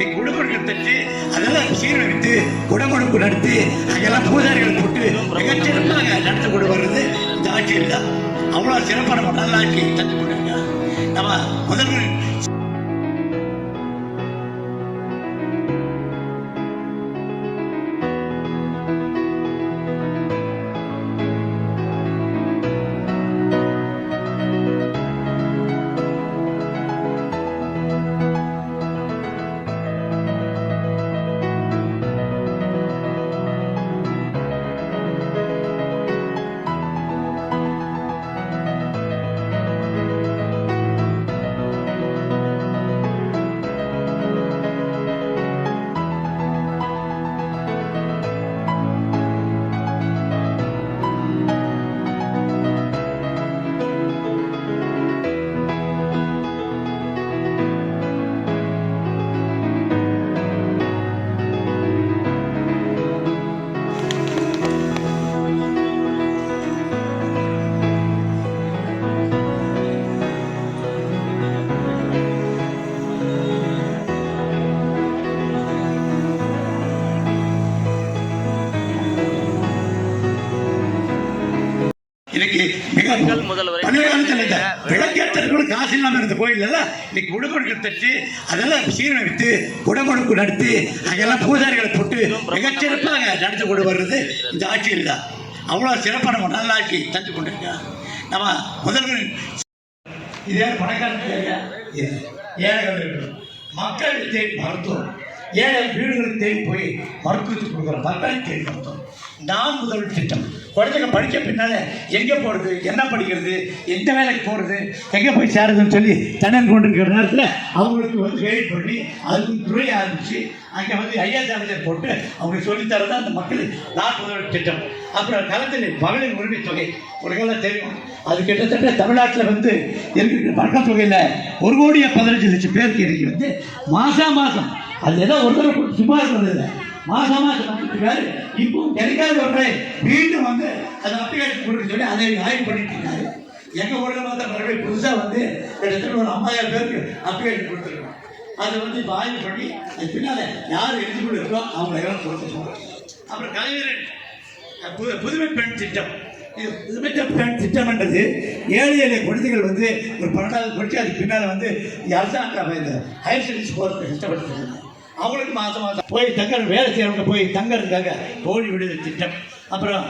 கோயில் குடும்பங்கள் குடமுழுக்கு தச்சு அதெல்லாம் சீரழித்து குடமுழுக்கு நடத்தி அங்கெல்லாம் பூஜாரிகள் போட்டு மிகச்சிறப்பாக நடத்தி கொண்டு வர்றது இந்த ஆட்சியில் தான் அவ்வளோ சிறப்பான நல்ல ஆட்சி தந்து கொண்டிருக்காங்க நம்ம முதல்வர் இன்னைக்கு கூட காசு இல்லாம இருந்த கோயில் இன்னைக்கு குடமுழுக்கு தச்சு அதெல்லாம் சீரழித்து குடமுழுக்கு நடத்தி அங்கெல்லாம் பூஜாரிகளை போட்டு மிகச்சிறப்பாக நடத்தி கொண்டு வர்றது இந்த ஆட்சியில் தான். அவ்வளவு சிறப்பான ஒரு நல்ல ஆட்சி தந்து கொண்டிருக்காங்க நம்ம முதல்வர் இதே பணக்காரன் ஏழைகள் இருக்கணும் மக்கள் தேடி மருத்துவம். ஏழை வீடுகளுக்கு தேடி போய் மருத்துவத்துக்கு கொடுக்குற மக்களை தேடி மருத்துவம். நான் முதல் திட்டம். குழந்தைங்க படிக்க பின்னால எங்கே போகிறது என்ன படிக்கிறது எந்த வேலைக்கு போகிறது எங்கே போய் சேருதுன்னு சொல்லி தண்ணீர் கொண்டிருக்கிற நேரத்தில் அவங்களுக்கு வந்து கைட் பண்ணி அதுக்கு துறை ஆரம்பித்து அங்கே வந்து ஐயா தலைவர் போட்டு அவங்களுக்கு சொல்லித்தரது அந்த மக்கள் நான் முதல் திட்டம். அப்புறம் களத்தில் மகளிர் உரிமை தொகை. உங்களுக்கெல்லாம் தெரியும். அது கிட்டத்தட்ட தமிழ்நாட்டில் வந்து இருக்கிற மக்கள் தொகையில் ஒரு கோடியே பதினஞ்சு லட்சம் பேருக்கு இன்னைக்கு வந்து மாதம் மாதம் அது ஏதோ ஒரு தடவை சும்மா இருக்கிறது இல்லை. மாசமா மாதம் இப்போ இப்பவும் கிடைக்காத ஒன்றை மீண்டும் வந்து அதை அப்ளிகேஷன் கொடுக்க சொல்லி அதை ஆய்வு பண்ணிட்டு இருக்காரு. எங்கள் ஊரில் பார்த்தா மறுபடியும் புதுசாக வந்து கிட்டத்தட்ட ஒரு ஐம்பதாயிரம் பேருக்கு அப்ளிகேஷன் கொடுத்துருக்கோம். அதை வந்து இப்போ ஆய்வு பண்ணி அது பின்னால் யார் எலிஜிபிள் இருக்கோ அவங்க எல்லாம் கொடுத்துருக்கோம் அப்புறம் கலைஞரன் புது புதுமை பெண் திட்டம். பெண் திட்டம்ன்றது ஏழை எளிய குழந்தைகள் வந்து ஒரு பன்னெண்டாவது படிச்சு அதுக்கு பின்னால் வந்து அரசாங்கம் இந்த ஹையர் ஸ்டடீஸ் போகிறதுக்கு கஷ்டப்பட்டுருக்காங்க அவங்களுக்கு மாதம் மாதம் போய் தங்க வேலை செய்கிறவங்க போய் தங்கறதுக்காக கோழி விடுதல் திட்டம். அப்புறம்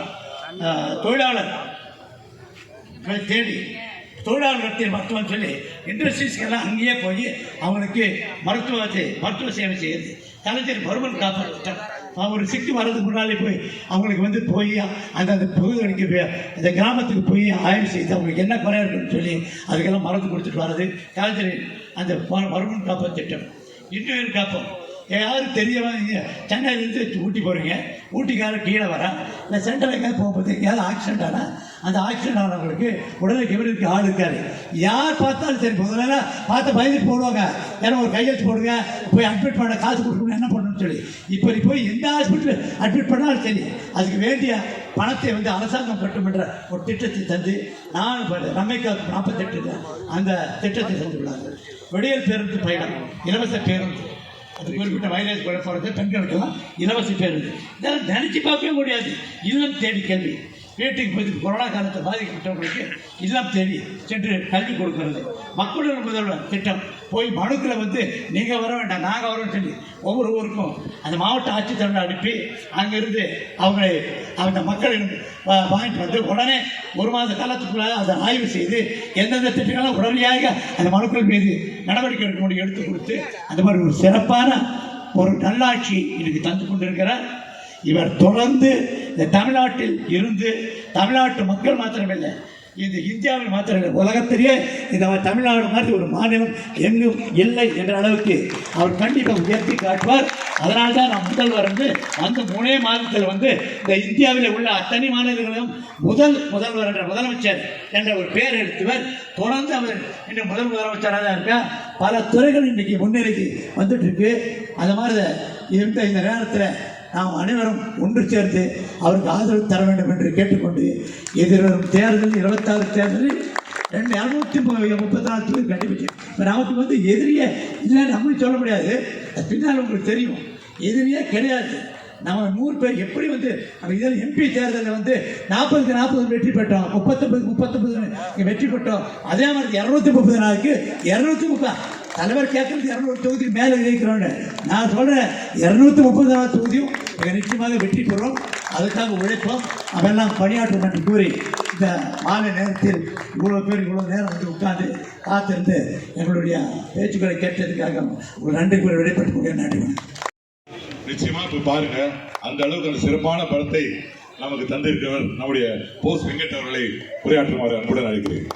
தொழிலாளர். தேடி தொழிலாளர் நடத்திய மருத்துவம் சொல்லி இண்டஸ்ட்ரீஸ்க்கெல்லாம் அங்கேயே போய் அவங்களுக்கு மருத்துவத்தை மருத்துவ சேவை செய்யுது கலைஞர் பருவன் காப்பீடு திட்டம். அவர் சிக்கி வர்றதுக்கு முன்னாலே போய் அவங்களுக்கு வந்து போய் அந்த அந்த பகுதிகளுக்கு போய் அந்த கிராமத்துக்கு போய் ஆய்வு செய்து அவங்களுக்கு என்ன குறை இருக்குன்னு சொல்லி அதுக்கெல்லாம் மருந்து கொடுத்துட்டு வர்றது. கலைஞரின் அந்த மருமன் காப்பீடு திட்டம். இன்னும் காப்போம். யாரும் தெரியவங்க சென்னையிலேருந்து ஊட்டி போகிறீங்க ஊட்டிக்காரர் கீழே வரேன். இல்லை சென்ட்ரல் எங்கேயாவது போகும்போது எங்கேயாவது ஆக்சிடென்ட் ஆனால் அந்த ஆக்சிடென்ட் ஆனவங்களுக்கு உடனே கவனிக்கு ஆள் இருக்காரு. யார் பார்த்தாலும் சரி முதல்ல பார்த்து பயந்துட்டு போடுவாங்க. ஏன்னா ஒரு கையெழுத்து போடுங்க போய் அட்மிட் பண்ண காசு கொடுக்கணும் என்ன பண்ணணும்னு சொல்லி. இப்போ போய் எந்த ஹாஸ்பிட்டல் அட்மிட் பண்ணாலும் சரி அதுக்கு வேண்டிய பணத்தை வந்து அரசாங்கம் கட்டுமென்ற ஒரு திட்டத்தை தந்து நான் நம்மைக்கா நாற்பத்தெட்டு அந்த திட்டத்தை தந்துள்ளார்கள் விடியல் பேருந்து பயணம் இலவச பேருந்து. அது குறிப்பிட்ட வயலேஜ் கூட போகிறது பெண்களுக்கெல்லாம் இலவச பேருந்து. இதெல்லாம் நினச்சி பார்க்கவே முடியாது. இல்லம் தேடி கல்வி வீட்டுக்கு போய் கொரோனா காலத்தை பாதிக்கப்பட்டவங்களுக்கு இல்லம் தேடி சென்று கல்வி கொடுக்கறது. மக்களுடன் முதல்வர் திட்டம். போய் மனுக்களை வந்து நீங்கள் வர வேண்டாம் நாங்கள் வரோம்னு சொல்லி ஒவ்வொரு ஊருக்கும் அந்த மாவட்ட ஆட்சித்தலைவர் அனுப்பி அங்கிருந்து அவங்களை அந்த மக்களிடம் வாங்கிட்டு வந்து உடனே ஒரு மாத காலத்துக்குள்ளாக அதை ஆய்வு செய்து எந்தெந்த திட்டங்களும் உடனடியாக அந்த மனுக்கள் மீது நடவடிக்கை எடுக்க முடியும் எடுத்து கொடுத்து அந்த மாதிரி ஒரு சிறப்பான ஒரு நல்லாட்சி இன்னைக்கு தந்து கொண்டிருக்கிறார். இவர் தொடர்ந்து இந்த தமிழ்நாட்டில் இருந்து தமிழ்நாட்டு மக்கள் மாத்திரமில்லை இந்த இந்தியாவில் மாத்திரமில்லை உலகத்திலேயே இந்த தமிழ்நாடு மாதிரி ஒரு மாநிலம் எங்கும் இல்லை என்ற அளவுக்கு அவர் கண்டிப்பாக உயர்த்தி காட்டுவார். அதனால தான் நான் முதல்வர் வந்து அந்த மூணே மாதத்தில் வந்து இந்த இந்தியாவில் உள்ள அத்தனை மாநிலங்களிலும் முதல் முதல்வர் என்ற முதலமைச்சர் என்ற ஒரு பெயர் எடுத்தவர் தொடர்ந்து அவர் இன்று முதல் முதலமைச்சராக தான் இருக்கா பல துறைகள் இன்றைக்கி முன்னிலைக்கு வந்துட்டு இருக்கு. அது மாதிரி இந்த நேரத்தில் நாம் அனைவரும் ஒன்று சேர்ந்து அவருக்கு ஆதரவு தர வேண்டும் என்று கேட்டுக்கொண்டு எதிர்வரும் தேர்தல் இருபத்தாறு தேர்தலில் ரெண்டு இரநூத்தி முப்பத்தி நாலு தொகுதி கண்டுபிடிச்சு இப்போ நமக்கு வந்து எதிரியே இல்லை நம்மளும் சொல்ல முடியாது. அது பின்னால் உங்களுக்கு தெரியும். எதிரியே கிடையாது. நம்ம நூறு பேர் எப்படி வந்து நம்ம இதில் எம்பி தேர்தலில் வந்து நாற்பதுக்கு நாற்பது வெற்றி பெற்றோம் முப்பத்தொம்பது முப்பத்தொம்பது வெற்றி பெற்றோம் அதே மாதிரி இரநூத்தி முப்பது நாளுக்கு இரநூத்தி முப்பது தலைவர் கேட்கறது இரநூறு தொகுதிக்கு மேலே ஜெயிக்கிறோன்னு நான் சொல்கிறேன் இரநூத்தி முப்பது தொகுதியும் நிச்சயமாக வெற்றி பெறுவோம் அதுக்காக உழைப்போம். அவெல்லாம் பணியாற்றும் என்று கூறி இந்த மாலை நேரத்தில் இவ்வளோ பேர் இவ்வளோ நேரம் வந்து உட்கார்ந்து காத்திருந்து எங்களுடைய பேச்சுக்களை கேட்டதுக்காக ஒரு நன்றி கூறி விடைபெற்றுக் கொண்டே நன்றி. நிச்சயமா இப்ப பாருங்க அந்த அளவுக்கு அந்த சிறப்பான படத்தை நமக்கு தந்திருக்கிறவர் நம்முடைய போஸ் வெங்கட் அவர்களை உரையாற்றுமாறு அன்புடன் அழைக்கிறேன்.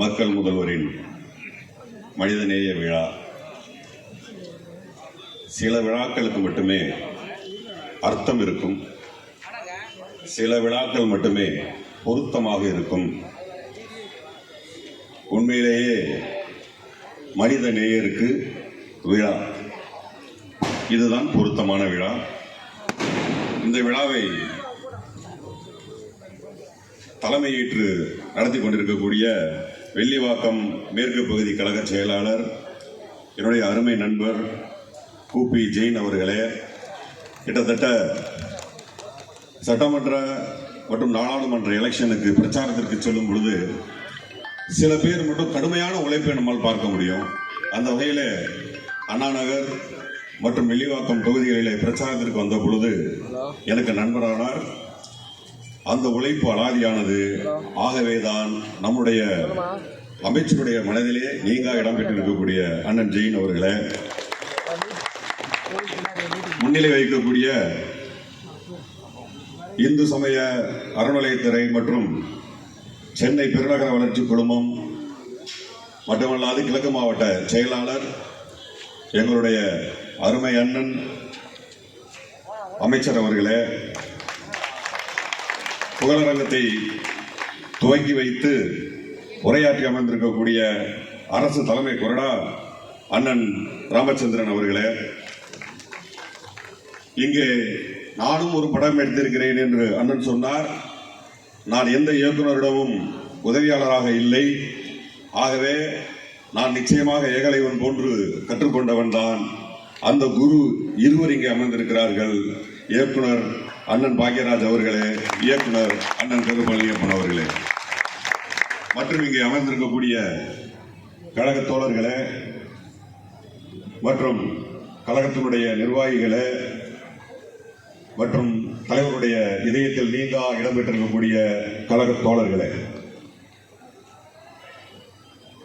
மக்கள் முதல்வரின் மனிதநேய விழா. சில விழாக்களுக்கு மட்டுமே அர்த்தம் இருக்கும். சில விழாக்கள் மட்டுமே பொருத்தமாக இருக்கும். உண்மையிலேயே மனித நேயருக்கு விழா. இதுதான் பொருத்தமான விழா. இந்த விழாவை தலைமையேற்று நடத்தி கொண்டிருக்கக்கூடிய வெள்ளிவாக்கம் மேற்கு பகுதி கழக செயலாளர் என்னுடைய அருமை நண்பர் கூபி ஜெயின் அவர்களே கிட்டத்தட்ட சட்டமன்ற மற்றும் நாடாளுமன்ற எலெக்ஷனுக்கு பிரச்சாரத்திற்கு செல்லும் பொழுது சில பேர் மட்டும் கடுமையான உழைப்பை நம்மால் பார்க்க முடியும். அந்த வகையில் அண்ணாநகர் மற்றும் வெள்ளிவாக்கம் தொகுதிகளிலே பிரச்சாரத்திற்கு வந்த பொழுது எனக்கு நண்பரானார். அந்த உழைப்பு அலாதியானது ஆகவேதான் நம்முடைய அமைச்சருடைய மனதிலே நீங்கா இடம் பெற்றிருக்கக்கூடிய அண்ணன் ஜெயின் அவர்களே. முன்னிலை வைக்கக்கூடிய இந்து சமய அறநிலையத்துறை மற்றும் சென்னை பெருநகர வளர்ச்சி குழுமம் மட்டுமல்லாது கிழக்கு மாவட்ட செயலாளர் எங்களுடைய அருமை அண்ணன் அமைச்சர் அவர்களே. புகழரங்கத்தை துவக்கி வைத்து உரையாற்றி அமர்ந்திருக்கக்கூடிய அரசு தலைமை கொறடா அண்ணன் ராமச்சந்திரன் அவர்களே இங்கே நானும் ஒரு படம் எடுத்திருக்கிறேன் என்று அண்ணன் சொன்னார். நான் எந்த இயக்குனரிடமும் உதவியாளராக இல்லை. ஆகவே நான் நிச்சயமாக ஏகலைவன் போன்று கற்றுக்கொண்டவன் தான். அந்த குரு இருவர் இங்கே அமர்ந்திருக்கிறார்கள். இயக்குனர் அண்ணன் பாக்யராஜ் அவர்களே இயக்குனர் அண்ணன் கருப்பழனியப்பன் அவர்களே. மற்றும் இங்கே அமர்ந்திருக்கக்கூடிய கழக தோழர்களே மற்றும் கழகத்தினுடைய நிர்வாகிகளே மற்றும் தலைவருடைய இதயத்தில் நீங்கா இடம்பெற்றிருக்கக்கூடிய கழக தோழர்களே.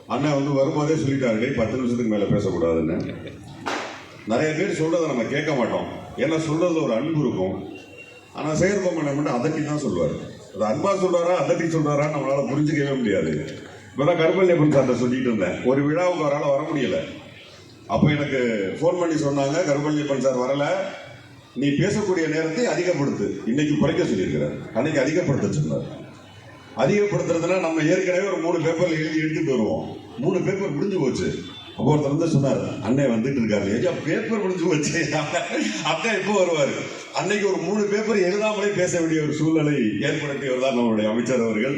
அண்ணன் வந்து வரும்போதே சொல்லிட்டாரு பத்து நிமிஷத்துக்கு மேல பேசக்கூடாதுன்னு. நிறைய பேர் சொல்றதை நம்ம கேட்க மாட்டோம். ஏன்னா சொல்றதுல ஒரு அன்பு இருக்கும். ஆனா செயற்பொம்மனை என்ன அதட்டி தான் சொல்லுவார். அது அன்பா சொல்றாரா அதட்டி சொல்றாரா நம்மளால புரிஞ்சுக்கவே முடியாது. இப்பதான் கருப்பள்ளியப்பன் சார்ட்ட சொல்லிட்டு இருந்தேன். ஒரு விழாவுக்கு அவரால் வர முடியல. அப்போ எனக்கு ஃபோன் பண்ணி சொன்னாங்க கருப்பள்ளியப்பன் சார் வரல. நீ பேசக்கூடிய நேரத்தை அதிகப்படுத்து. இன்னைக்கு குறைக்க சொல்லியிருக்கிறார். அன்னைக்கு அதிகப்படுத்த சொன்னார். அதிகப்படுத்துறதுனா நம்ம ஏற்கனவே ஒரு மூணு பேப்பர்ல எழுதி எடுத்துட்டு வருவோம். மூணு பேப்பர் முடிஞ்சு போச்சு. அப்போ ஒருத்தர் வந்து சொன்னார் அண்ணன் வந்துட்டு இருக்காரு. ஏஜா பேப்பர் முடிஞ்சு போச்சு. அக்கா இப்போ வருவார். அன்னைக்கு ஒரு மூணு பேப்பர் எழுதாமலே பேச வேண்டிய ஒரு சூழ்நிலை ஏற்படுத்தியவர் தான் நம்மளுடைய அமைச்சர் அவர்கள்.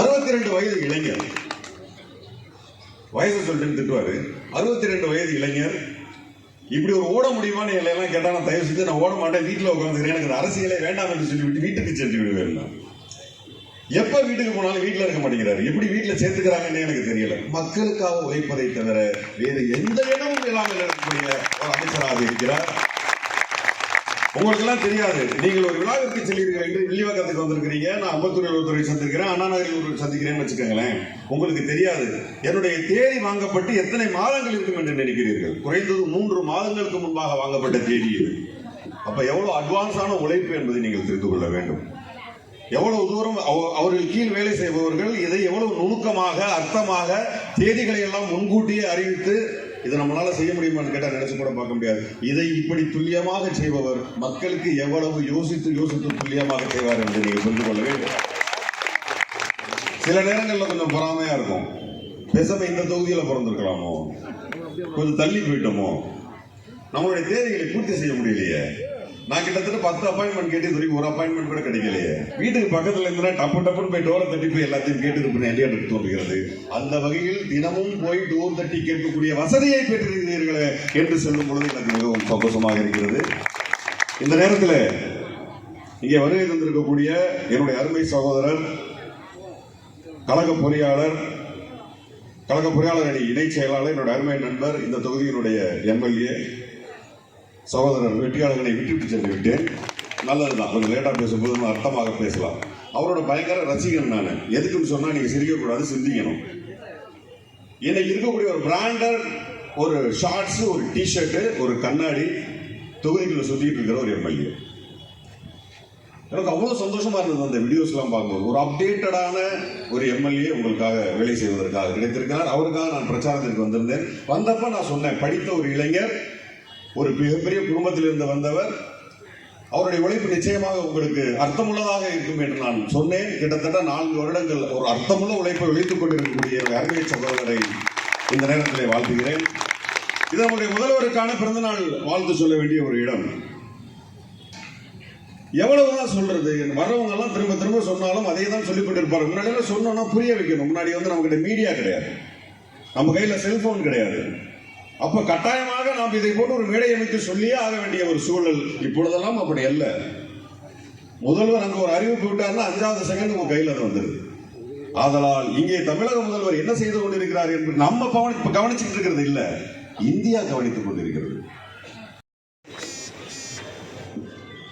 அறுபத்தி ரெண்டு வயது இளைஞர். வயசு சொல்லிட்டு திட்டுவாரு. அறுபத்தி ரெண்டு வயது இளைஞர். இப்படி ஒரு ஓட முடியுமான்னு எல்லாம் கேட்டா நான் தயவு செஞ்சு நான் ஓட மாட்டேன் வீட்டில் உட்காந்துக்கிறேன். எனக்கு இந்த அரசியலே வேண்டாம் என்று சொல்லிவிட்டு வீட்டுக்கு சென்று விடுவேன் எப்ப வீட்டுக்கு போனாலும் வீட்டில் இருக்க மாட்டேங்கிறாரு. எப்படி வீட்டில் சேர்த்துக்கிறாங்கன்னு எனக்கு தெரியல. மக்களுக்காக உழைப்பதை தவிர வேறு எந்த இடமும் இல்லாமல் இருக்கக்கூடிய ஒரு அமைச்சராக இருக்கிறார். உங்களுக்கு எல்லாம் தெரியாது. நீங்கள் ஒரு விழாவிற்கு செல்கிறீர்கள் என்று வில்லிவாக்கத்துக்கு வந்திருக்கிறீங்க. நான் அம்பத்தூரில் ஒருத்தரை சந்திக்கிறேன் அண்ணா நகரில் சந்திக்கிறேன்னு வச்சுக்கோங்களேன். உங்களுக்கு தெரியாது. என்னுடைய தேதி வாங்கப்பட்டு எத்தனை மாதங்கள் இருக்கும் என்று நினைக்கிறீர்கள்? குறைந்தது மூன்று மாதங்களுக்கு முன்பாக வாங்கப்பட்ட தேதி இது. அப்ப எவ்வளவு அட்வான்ஸான உழைப்பு என்பதை நீங்கள் தெரிந்து கொள்ள வேண்டும். எவ்வளவு தூரம் அவ- அவர்கள் கீழ் வேலை செய்பவர்கள் இதை எவ்வளவு நுணுக்கமாக அர்த்தமாக தேதிகளை எல்லாம் முன்கூட்டியே அறிவித்து இதை நம்மளால செய்ய முடியுமான்னு கேட்டால் நினைச்சு கூட பார்க்க முடியாது. இதை இப்படி துல்லியமாக செய்பவர் மக்களுக்கு எவ்வளவு யோசித்து யோசித்து துல்லியமாக செய்வார் என்று நீங்கள் புரிந்து கொள்ள வேண்டும். சில நேரங்களில் கொஞ்சம் பொறாமையா இருக்கும். பேசாம இந்த தொகுதியில் பிறந்திருக்கலாமோ? கொஞ்சம் தள்ளி போயிட்டோமோ? நம்மளுடைய தேவைகளை பூர்த்தி செய்ய முடியலையே. நான் கிட்டத்தட்ட பத்து அப்பாயின்மெண்ட் கேட்டு இது ஒரு அப்பாயின்மெண்ட் கூட கிடைக்கலையே. வீட்டுக்கு பக்கத்துல இருந்தா டப்பு டப்புன்னு போய் டோரை தட்டி போய் எல்லாத்தையும் கேட்டு இருப்பேன் எனக்கு தோன்றுகிறது அந்த வகையில் தினமும் போய் டோர் தட்டி கேட்கக்கூடிய வசதியை பெற்றிருக்கிறீர்களே என்று சொல்லும் பொழுது எனக்கு மிகவும் சந்தோஷமாக இருக்கிறது. இந்த நேரத்தில் இங்கே வருகை தந்திருக்கக்கூடிய என்னுடைய அருமை சகோதரர் கழக பொறியாளர் கழக பொறியாளர் அணி இணைச் செயலாளர் என்னுடைய அருமை நண்பர் இந்த தொகுதியினுடைய எம்எல்ஏ சகோதரர் வெற்றியாளர்களை விட்டுவிட்டு சென்று விட்டேன் நல்லதுதான். கொஞ்சம் லேட்டாக பேசும்போது அர்த்தமாக பேசலாம். அவரோட பயங்கர ரசிகன் நான். எதுக்குன்னு சொன்னால் நீங்கள் சிரிக்கக்கூடாது சிந்திக்கணும். இன்னைக்கு இருக்கக்கூடிய ஒரு பிராண்டர் ஒரு ஷார்ட்ஸ் ஒரு டிஷர்ட் ஒரு கண்ணாடி தொகுதிக்குள்ள சுற்றிட்டு இருக்கிற ஒரு எம்எல்ஏ எனக்கு அவ்வளோ சந்தோஷமா இருந்தது அந்த வீடியோஸ்லாம் பார்க்கும்போது. ஒரு அப்டேட்டடான ஒரு எம்எல்ஏ உங்களுக்காக வேலை செய்வதற்காக கிடைத்திருக்கிறார். அவருக்காக நான் பிரச்சாரத்திற்கு வந்திருந்தேன். வந்தப்ப நான் சொன்னேன் படித்த ஒரு இளைஞர் ஒரு மிகப்பெரிய குடும்பத்திலிருந்து வந்தவர் அவருடைய உழைப்பு நிச்சயமாக உங்களுக்கு அர்த்தமுள்ளதாக இருக்கும் என்று நான் சொன்னேன். கிட்டத்தட்ட நான்கு வருடங்கள் ஒரு அர்த்தமுள்ள உழைப்பை உழைத்துக் கொண்டிருக்கக்கூடிய ஒரு அருமை சகோதரரை இந்த நேரத்திலே வாழ்த்துகிறேன். இது நம்முடைய முதல்வருக்கான பிறந்தநாள் வாழ்த்து சொல்ல வேண்டிய ஒரு இடம். எவ்வளவுதான் சொல்றது வர்றவங்க எல்லாம் திரும்ப திரும்ப சொன்னாலும் அதே தான் சொல்லிக் கொண்டிருப்பாரு. முன்னாடி எல்லாம் சொன்னோம்னா புரிய வைக்கணும். முன்னாடி வந்து நம்ம கிட்ட மீடியா கிடையாது. நம்ம கையில செல்போன் கிடையாது. அப்ப கட்டாயமாக நாம் இதை போட்டு ஒரு மேடை அமைத்து சொல்லியே ஆக வேண்டிய ஒரு சூழல் இப்பொழுதெல்லாம் அப்படி அல்ல. முதல்வர் அங்கு ஒரு அறிவிப்பு விட்டார்னா அஞ்சாவது செகண்ட் உங்க கையில் அது வந்துருது ஆதலால் இங்கே தமிழக முதல்வர் என்ன செய்து கொண்டிருக்கிறார் என்று நம்ம கவனி கவனிச்சுட்டு இருக்கிறது இல்ல. இந்தியா கவனித்துக் கொண்டிருக்கிறது.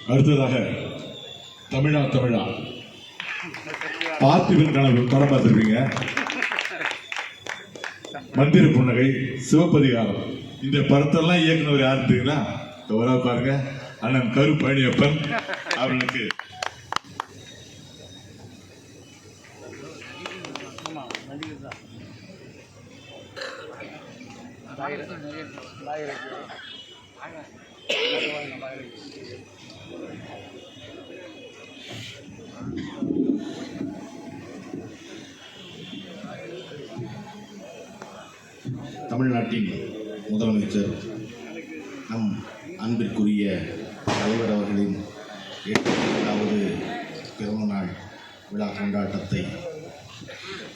அடுத்ததாக தமிழா தமிழா. பார்த்திபன் கனவு படம் பார்த்திருப்பீங்க மந்திர புன்னகை சிவப்பதிகாரம். இந்த படத்தெல்லாம் இயக்குனவர் யார் தெரியுங்களா? இந்த பாருங்க. அண்ணன் கரு பழனியப்பன் அவர்களுக்கு தமிழ்நாட்டின் முதலமைச்சர் நம் அன்பிற்குரிய தலைவர் அவர்களின் எட்டாவது பிறந்தநாள் விழா கொண்டாட்டத்தை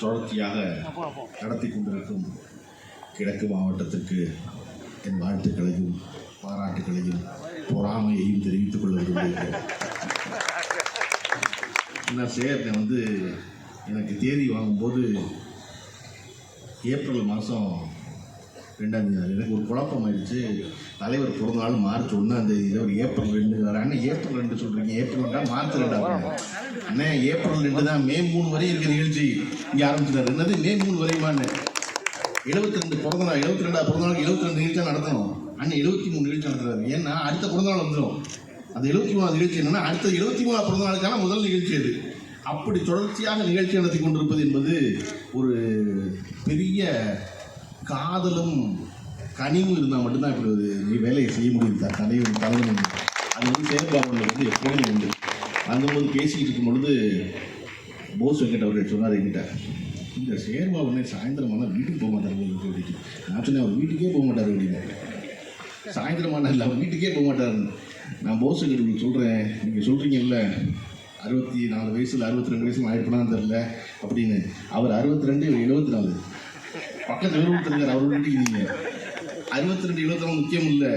தொடர்ச்சியாக நடத்தி கொண்டிருக்கும் கிழக்கு மாவட்டத்திற்கு என் வாழ்த்துக்களையும் பாராட்டுகளையும் பொறாமையையும் தெரிவித்துக் கொள்ள விரும்புகிறேன் நான் சேர்ந்த வந்து எனக்கு தேதி வாங்கும்போது ஏப்ரல் மாதம் ரெண்டாம் தேதி எனக்கு ஒரு குழப்பம் ஆயிடுச்சு தலைவர் பிறந்த நாள் மார்ச் ஒன்றாந்தேதி தேதி ஒரு ஏப்ரல் ரெண்டு. வர ஏப்ரல் ரெண்டு சொல்கிறீங்க ஏப்ரல் ரெண்டா மார்ச் ரெண்டா அண்ணே ஏப்ரல் ரெண்டு தான் மே மூணு வரையும் இருக்கிற நிகழ்ச்சி. இங்கே ஆரம்பிச்சிட்டாரு. என்னது? மே மூணு வரையுமான்னு. எழுபத்தி ரெண்டு பிறந்த நாள் எழுபத்தி ரெண்டா பிறந்த நாள் எழுபத்தி ரெண்டு நிகழ்ச்சியாக நடத்தணும். அண்ணன் எழுபத்தி மூணு நிகழ்ச்சி நடத்துறாரு. ஏன்னா அடுத்த பிறந்த நாள் வந்துடும் அந்த எழுபத்தி மூணாவது நிகழ்ச்சி என்னன்னா அடுத்த எழுபத்தி மூணாவது பிறந்த நாளுக்கான முதல் நிகழ்ச்சி அது. அப்படி தொடர்ச்சியாக நிகழ்ச்சி நடத்தி கொண்டிருப்பது என்பது ஒரு பெரிய காதலும் கனிவும் இருந்தால் மட்டும்தான் இப்படி ஒரு நீ வேலையை செய்ய முடியும். சார் தலைவர் தலைவன் அது வந்து செயற்பாடுகள் வந்து எப்போதுமே உண்டு. அந்தபோது பேசிக்கிட்டு இருக்கும் பொழுது போஸ் வெங்கட் அவர்கள் சொன்னார் என்கிட்ட இந்த சேர்பாபுனே சாயந்தரம் ஆனால் வீட்டுக்கு போக மாட்டார் போல நான் சொன்னேன் அவர் வீட்டுக்கே போக மாட்டார் அப்படின்னு சாயந்தரம் ஆனால் இல்லை அவர் வீட்டுக்கே போக மாட்டார். நான் போஸ் வெங்கட் சொல்கிறேன் நீங்கள் சொல்கிறீங்கல்ல அறுபத்தி நாலு வயசில் அறுபத்தி ரெண்டு வயசுல ஆயிருப்பலாம் தெரில அப்படின்னு. அவர் அறுபத்தி ரெண்டு எழுபத்தி நாலு. பக்கத்து இருபத்தி அவர் வீட்டுக்கு நீங்கள் அறுபத்தி ரெண்டு எழுபத்தி முக்கியம் இல்லை.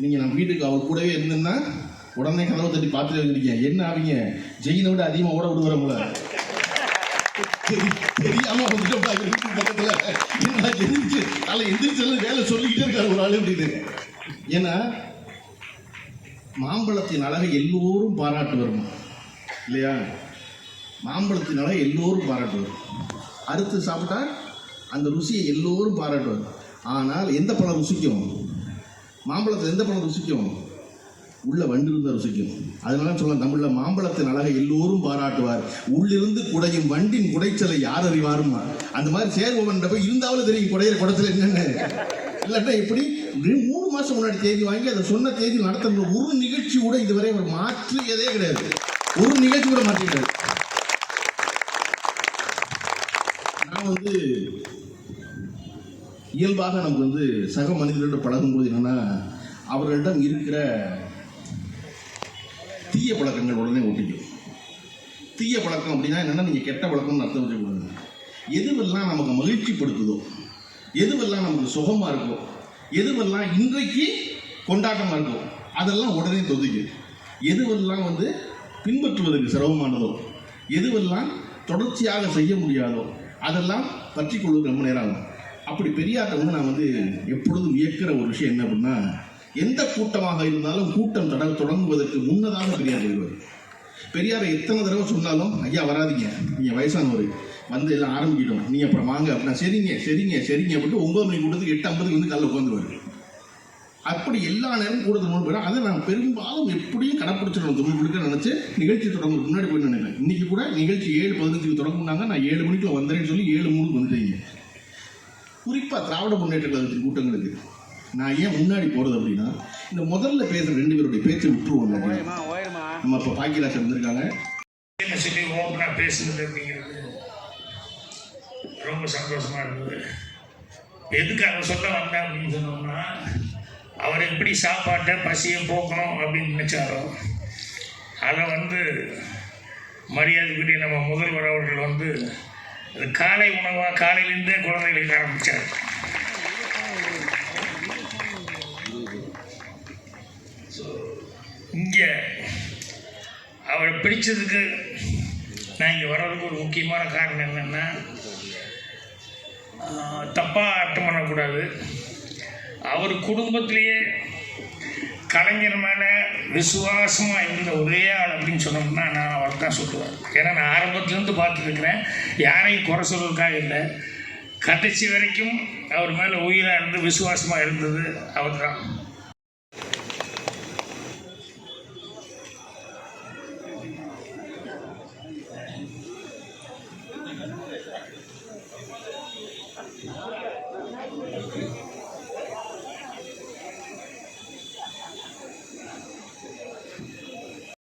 நீங்கள் நம்ம வீட்டுக்கு அவர் கூடவே இருந்தேன்னா உடனே கதவை தட்டி பார்த்துட்டு வந்துருக்கீங்க என்ன ஆவீங்க? ஜெயினை விட அதிகமாக ஓட விடுவாங்கள தெரியாம வந்துட்டோம் பக்கத்துல. என்ன எந்திரிச்சு அதில் எந்திரிச்சு வேலை சொல்லிக்கிட்டே இருக்காரு ஒரு ஆள் அப்படின்னு ஏன்னா மாம்பழத்தின் அழகை எல்லோரும் பாராட்டு வரும் இல்லையா? மாம்பழத்தின் அழகை எல்லோரும் பாராட்டு வரும் அறுத்து சாப்பிட்டா அந்த ருசியை எல்லோரும் பாராட்டுவார் ஆனால் எந்த பழம் ருசிக்கும்? மாம்பழத்தில் எந்த பழம் ருசிக்கும்? உள்ள வண்டு இருந்தால் ருசிக்கும். அதனால சொல்ல தமிழில் மாம்பழத்தின் அழகை எல்லோரும் பாராட்டுவார். உள்ளிருந்து குடையும் வண்டின் குடைச்சலை யார் அறிவாரும் அந்த மாதிரி சேர்வன் போய் இருந்தாலும் தெரியும் குடையிற குடத்தில் என்னென்ன. இல்லாட்டா எப்படி? மூணு மாதம் முன்னாடி தேதி வாங்கி அதை சொன்ன தேதி நடத்த ஒரு நிகழ்ச்சி கூட இதுவரை அவர் மாற்றியதே கிடையாது. ஒரு நிகழ்ச்சி கூட மாற்றிட்டாரு நான் வந்து இயல்பாக நமக்கு வந்து சக மனிதர்களோட பழகும்போது என்னன்னா அவர்களிடம் இருக்கிற தீய பழக்கங்கள் உடனே ஒட்டிக்கும். தீய பழக்கம் அப்படின்னா என்னென்னா நீங்கள் கெட்ட பழக்கம்னு அர்த்தம் வச்சுக்கொள்ளுங்க எதுவெல்லாம் நமக்கு மகிழ்ச்சிப்படுத்துதோ எதுவெல்லாம் நமக்கு சுகமாக இருக்கோ எதுவெல்லாம் இன்றைக்கு கொண்டாட்டமாக இருக்கோ அதெல்லாம் உடனே தொதுக்கு எதுவெல்லாம் வந்து பின்பற்றுவதற்கு சிரமமானதோ எதுவெல்லாம் தொடர்ச்சியாக செய்ய முடியாதோ அதெல்லாம் பற்றி கொள்வது ரொம்ப நேரம் ஆகும். அப்படி பெரியார்ட்ட வந்து நான் வந்து எப்பொழுதும் இயக்கிற ஒரு விஷயம் என்ன அப்படின்னா எந்த கூட்டமாக இருந்தாலும் கூட்டம் தொட தொடங்குவதற்கு முன்னதாக பெரியார் வருவார். பெரியாரை எத்தனை தடவை சொன்னாலும் ஐயா வராதீங்க. நீங்கள் வயசானவர். வந்து எல்லாம் ஆரம்பிக்கிட்டோம். நீங்கள் அப்புறம் வாங்க. அப்படின்னா சரிங்க சரிங்க சரிங்க அப்படின்ட்டு ஒன்பது மணி கூட்டத்துக்கு எட்டு ஐம்பதுக்கு வந்து காலைல உட்காந்துருவாரு. அப்படி எல்லா நேரம் கூடுதல் மூணு பேரும் அதை நான் பெரும்பாலும் எப்படியும் கடைப்பிடிச்சிடணும் தொழில் கொடுக்க நினச்சி நிகழ்ச்சி தொடங்குறதுக்கு முன்னாடி போய் நினைக்கிறேன் இன்னைக்கு கூட நிகழ்ச்சி ஏழு பதினஞ்சுக்கு தொடங்குனாங்க. நான் ஏழு மணிக்கு வந்துறேன்னு சொல்லி ஏழு மூணுக்கு வந்துட்டீங்க. குறிப்பாக திராவிட முன்னேற்ற கழகத்தின் கூட்டங்களுக்கு நான் ஏன் முன்னாடி போகிறது அப்படின்னா இந்த முதல்ல பேசுகிற ரெண்டு பேருடைய பேச்சை விட்டுருவோம். நம்ம இப்போ பாக்கியராஜ் வந்திருக்காங்க. பேசுறது அப்படிங்கிறது ரொம்ப சந்தோஷமா இருந்தது. எதுக்காக சொல்ல வந்தேன் அப்படின்னு சொன்னோம்னா அவர் எப்படி சாப்பாட்டை பசியை போக்கணும் அப்படின்னு நினைச்சாரோ அதை வந்து மரியாதைக்குரிய நம்ம முதல்வர் அவர்கள் வந்து அது காலை உணவாக காலையிலேருந்தே குழந்தைகளுக்கு ஆரம்பித்தார் இங்கே அவரை பிடிச்சதுக்கு நான் இங்கே வர்றதுக்கு ஒரு முக்கியமான காரணம் என்னென்னா தப்பாக அர்த்தம் பண்ணக்கூடாது. அவர் குடும்பத்திலேயே கலைஞர் மேலே விசுவாசமாக இருந்த ஒரே ஆள் அப்படின்னு சொன்னோம்னா நான் அவர் தான் சொல்லுவேன். ஏன்னா நான் ஆரம்பத்துலேருந்து பார்த்துருக்குறேன். யாரையும் குறை சொல்றதுக்காக இல்லை. கடைசி வரைக்கும் அவர் மேலே உயிராக இருந்து விசுவாசமாக இருந்தது அவர் தான்